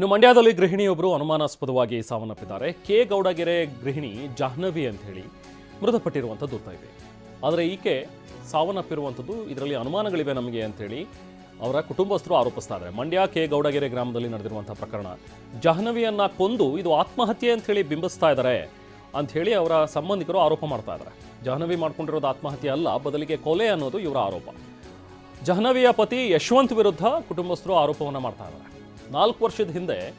ಇನ್ನು ಮಂಡ್ಯದಲ್ಲಿ ಗೃಹಿಣಿಯೊಬ್ಬರು ಅನುಮಾನಾಸ್ಪದವಾಗಿ ಸಾವನ್ನಪ್ಪಿದ್ದಾರೆ. ಕೆ. ಗೌಡಗೆರೆ ಗೃಹಿಣಿ ಜಾಹ್ನವಿ ಅಂತ ಹೇಳಿ ಮೃತಪಟ್ಟಿರುವಂಥದ್ದು ಇದೆ. ಆದರೆ ಈಕೆ ಸಾವನ್ನಪ್ಪಿರುವಂಥದ್ದು ಇದರಲ್ಲಿ ಅನುಮಾನಗಳಿವೆ ನಮಗೆ ಅಂತೇಳಿ ಅವರ ಕುಟುಂಬಸ್ಥರು ಆರೋಪಿಸ್ತಾ ಮಂಡ್ಯ ಕೆ. ಗೌಡಗೆರೆ ಗ್ರಾಮದಲ್ಲಿ ನಡೆದಿರುವಂಥ ಪ್ರಕರಣ ಜಾಹ್ನವಿಯನ್ನ ಕೊಂದು ಇದು ಆತ್ಮಹತ್ಯೆ ಅಂತ ಹೇಳಿ ಬಿಂಬಿಸ್ತಾ ಇದ್ದಾರೆ ಹೇಳಿ ಅವರ ಸಂಬಂಧಿಕರು ಆರೋಪ ಮಾಡ್ತಾ ಇದ್ದಾರೆ. ಜಾಹ್ನವಿ ಮಾಡ್ಕೊಂಡಿರೋದು ಆತ್ಮಹತ್ಯೆ ಅಲ್ಲ, ಬದಲಿಗೆ ಕೊಲೆ ಅನ್ನೋದು ಇವರ ಆರೋಪ. ಜಾಹ್ನವಿಯ ಪತಿ ಯಶವಂತ್ ವಿರುದ್ಧ ಕುಟುಂಬಸ್ಥರು ಆರೋಪವನ್ನು ಮಾಡ್ತಾ ಇದ್ದಾರೆ. ನಾಲ್ಕು ವರ್ಷದ ಹಿಂದೆ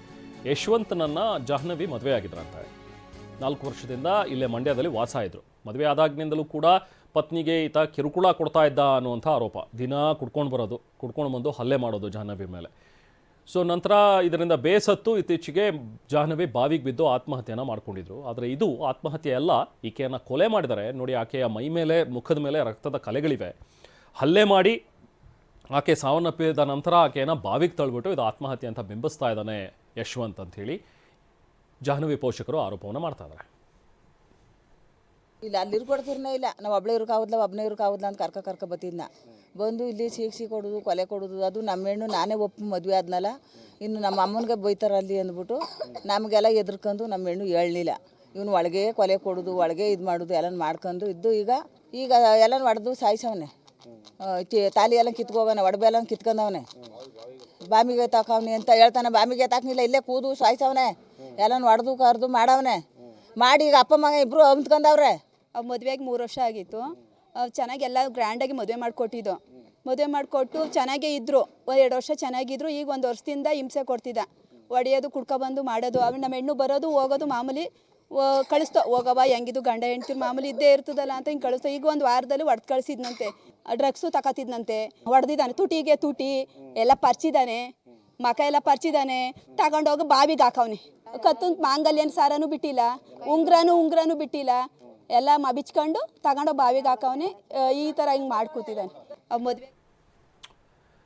ಯಶವಂತನನ್ನ ಜಾಹ್ನವಿ ಮದುವೆ ಆಗಿದ್ರಂತೆ. ನಾಲ್ಕು ವರ್ಷದಿಂದ ಇಲ್ಲೇ ಮಂಡ್ಯದಲ್ಲಿ ವಾಸ ಇದ್ರು. ಮದುವೆ ಆದಾಗಿನಿಂದಲೂ ಕೂಡ ಪತ್ನಿಗೆ ಈತ ಕಿರುಕುಳ ಕೊಡ್ತಾ ಇದ್ದ ಅನ್ನುವಂಥ ಆರೋಪ. ದಿನ ಕುಡ್ಕೊಂಡು ಬರೋದು, ಕುಡ್ಕೊಂಡು ಬಂದು ಹಲ್ಲೆ ಮಾಡೋದು ಜಾಹ್ನವಿ ಮೇಲೆ. ಸೊ ನಂತರ ಇದರಿಂದ ಬೇಸತ್ತು ಇತ್ತೀಚೆಗೆ ಜಾಹ್ನವಿ ಬಾವಿಗೆ ಬಿದ್ದು ಆತ್ಮಹತ್ಯೆಯನ್ನು ಮಾಡ್ಕೊಂಡಿದ್ರು. ಆದರೆ ಇದು ಆತ್ಮಹತ್ಯೆ ಅಲ್ಲ, ಈಕೆಯನ್ನು ಕೊಲೆ ಮಾಡಿದರೆ. ನೋಡಿ, ಆಕೆಯ ಮೈ ಮೇಲೆ, ಮುಖದ ಮೇಲೆ ರಕ್ತದ ಕಲೆಗಳಿವೆ. ಹಲ್ಲೆ ಮಾಡಿ ಆಕೆ ಸಾವನ್ನಪ್ಪಿದ ನಂತರ ಆಕೆಯನ್ನು ಬಾವಿಗೆ ತಳ್ಬಿಟ್ಟು ಇದು ಆತ್ಮಹತ್ಯೆ ಅಂತ ಬಿಂಬಿಸ್ತಾ ಇದ್ದಾನೆ ಯಶವಂತ್ ಅಂತ ಹೇಳಿ ಜಾಹ್ನವಿ ಪೋಷಕರು ಆರೋಪವನ್ನು ಮಾಡ್ತಾ ಇದ್ದಾರೆ. ಇಲ್ಲ, ಅಲ್ಲಿ ಇರ್ಕೊಡ್ತಿರ್ನೇ ಇಲ್ಲ. ನಾವು ಒಬ್ಳೆ ಇರೋಕ್ಕಾಗೋದಿಲ್ಲ ಒಬ್ಬನೇ ಇರೋಕ್ಕಾಗೋದಿಲ್ಲ ಅಂತ ಕರ್ಕ ಕರ್ಕ ಬತ್ತಿದ್ನ. ಬಂದು ಇಲ್ಲಿ ಶಿಕ್ಷೆ ಕೊಡೋದು, ಕೊಲೆ ಕೊಡೋದು, ಅದು ನಮ್ಮ ಹೆಣ್ಣು ನಾನೇ ಒಪ್ಪು ಮದುವೆ ಆದ್ನಲ್ಲ. ಇನ್ನು ನಮ್ಮ ಅಮ್ಮನಿಗೆ ಬೈತಾರೆ ಅಲ್ಲಿ ಅಂದ್ಬಿಟ್ಟು ನಮಗೆಲ್ಲ ಎದ್ರಕೊಂಡು ನಮ್ಮ ಹೆಣ್ಣು ಹೇಳಲಿಲ್ಲ ಇವನು ಒಳಗೆ ಕೊಲೆ ಕೊಡೋದು, ಒಳಗೆ ಇದು ಮಾಡೋದು ಎಲ್ಲ ಮಾಡ್ಕೊಂಡು ಇದ್ದು ಈಗ ಈಗ ಎಲ್ಲ ಹೊಡೆದು ಸಾಯಿಸವನೆ. ತಾಲಿ ಎಲ್ಲ ಕಿತ್ಕೋಗವನೆ ಒಡಬೆ ಎಲ್ಲ ಕಿತ್ಕೊಂಡವನೆ. ಬಾಮಿಗೆ ತಾಕವ್ನಿ ಅಂತ ಹೇಳ್ತಾನೆ, ಬಾಮಿಗೆ ತಾಕನಿಲ್ಲ, ಇಲ್ಲೇ ಕೂದು, ಸಾಯ್ಸವನೆ. ಎಲ್ಲ ಒಡೆದು ಕರೆದು ಮಾಡವನೆ. ಮಾಡಿ ಈಗ ಅಪ್ಪ, ಮಗ ಇಬ್ಬರು ಅಂತ್ಕೊಂಡವ್ರೆ ಅವ್ ಮದುವೆಗೆ ಮೂರು ವರ್ಷ ಆಗಿತ್ತು. ಚೆನ್ನಾಗಿ ಎಲ್ಲ ಗ್ರ್ಯಾಂಡಾಗಿ ಮದುವೆ ಮಾಡಿಕೊಟ್ಟಿದ್ದು. ಮದುವೆ ಮಾಡಿಕೊಟ್ಟು ಚೆನ್ನಾಗೇ ಇದ್ದರು ಒಂದು ಎರಡು ವರ್ಷ ಚೆನ್ನಾಗಿದ್ರು, ಈಗ ಒಂದು ವರ್ಷದಿಂದ ಹಿಂಸೆ ಕೊಡ್ತಿದ್ದ. ಒಡೆಯೋದು ಕುಡ್ಕೊಬಂದು ಮಾಡೋದು ಅವ್ ನಮ್ಮ ಹೆಣ್ಣು ಬರೋದು, ಹೋಗೋದು ಮಾಮೂಲಿ ಕಳಿಸ್ತೋ ಹೋಗವ ಹೆಂಗಿದು ಗಂಡ ಹೆಂಡ್ತಿ ಮಾಮೂಲಿ ಇದ್ದೇ ಇರ್ತದಲ್ಲ ಅಂತ ಹಿಂಗೆ ಕಳಿಸ್ತೋ. ಈಗ ಒಂದು ವಾರದಲ್ಲಿ ಹೊಡೆದು ಕಳಿಸಿದ್ನಂತೆ. ಡ್ರಗ್ಸು ತಗೋತಿದ್ನಂತೆ ಹೊಡೆದಿದ್ದಾನೆ ತುಟಿಗೆ ತುಟಿ, ಎಲ್ಲ ಪರ್ಚಿದ್ದಾನೆ, ಮಕ ಎಲ್ಲ ಪರ್ಚಿದ್ದಾನೆ. ತಗೊಂಡೋಗಿ ಬಾವಿಗೆ ಹಾಕವ್ನೆ. ಕತ್ತು ಮಾಂಗಲ್ಯನ ಸಾರನೂ ಬಿಟ್ಟಿಲ್ಲ, ಉಂಗ್ರನೂ ಉಂಗ್ರನು ಬಿಟ್ಟಿಲ್ಲ. ಎಲ್ಲ ಮಬಿಚ್ಕೊಂಡು ಬಿಚ್ಕೊಂಡು ತಗೊಂಡೋಗಿ ಬಾವಿಗೆ ಹಾಕವ್ನೆ. ಈ ಥರ ಹಿಂಗೆ ಮಾಡ್ಕೊತಿದ್ದಾನೆ. ಮದುವೆ